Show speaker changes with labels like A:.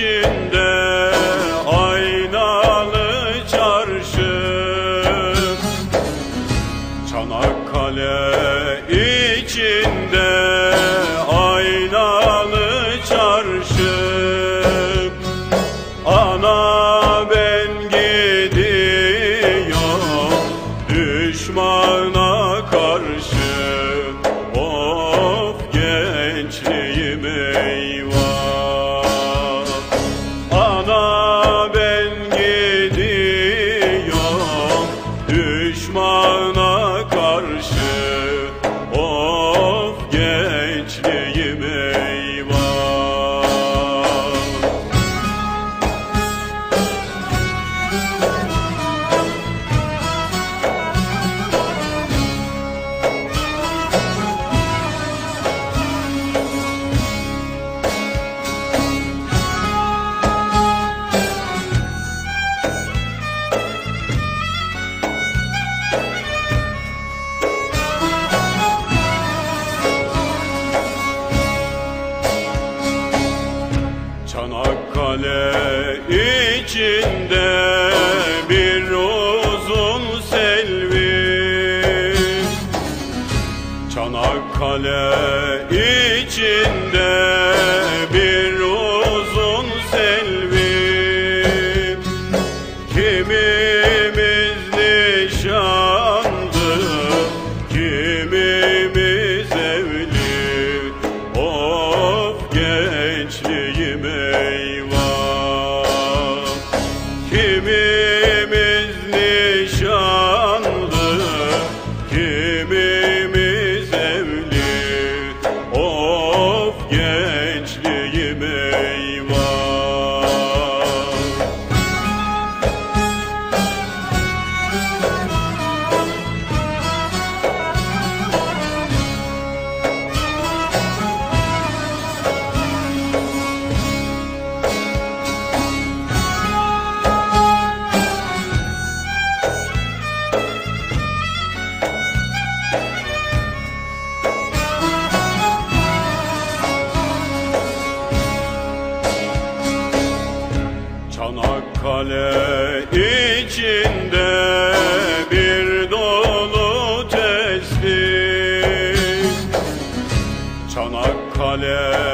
A: içinde aynalı çarşı. Çanakkale için düşmana Kale bir uzun selvi. Çanakkale içinde bir uzun Çanakkale içinde bir dolu teslim Çanakkale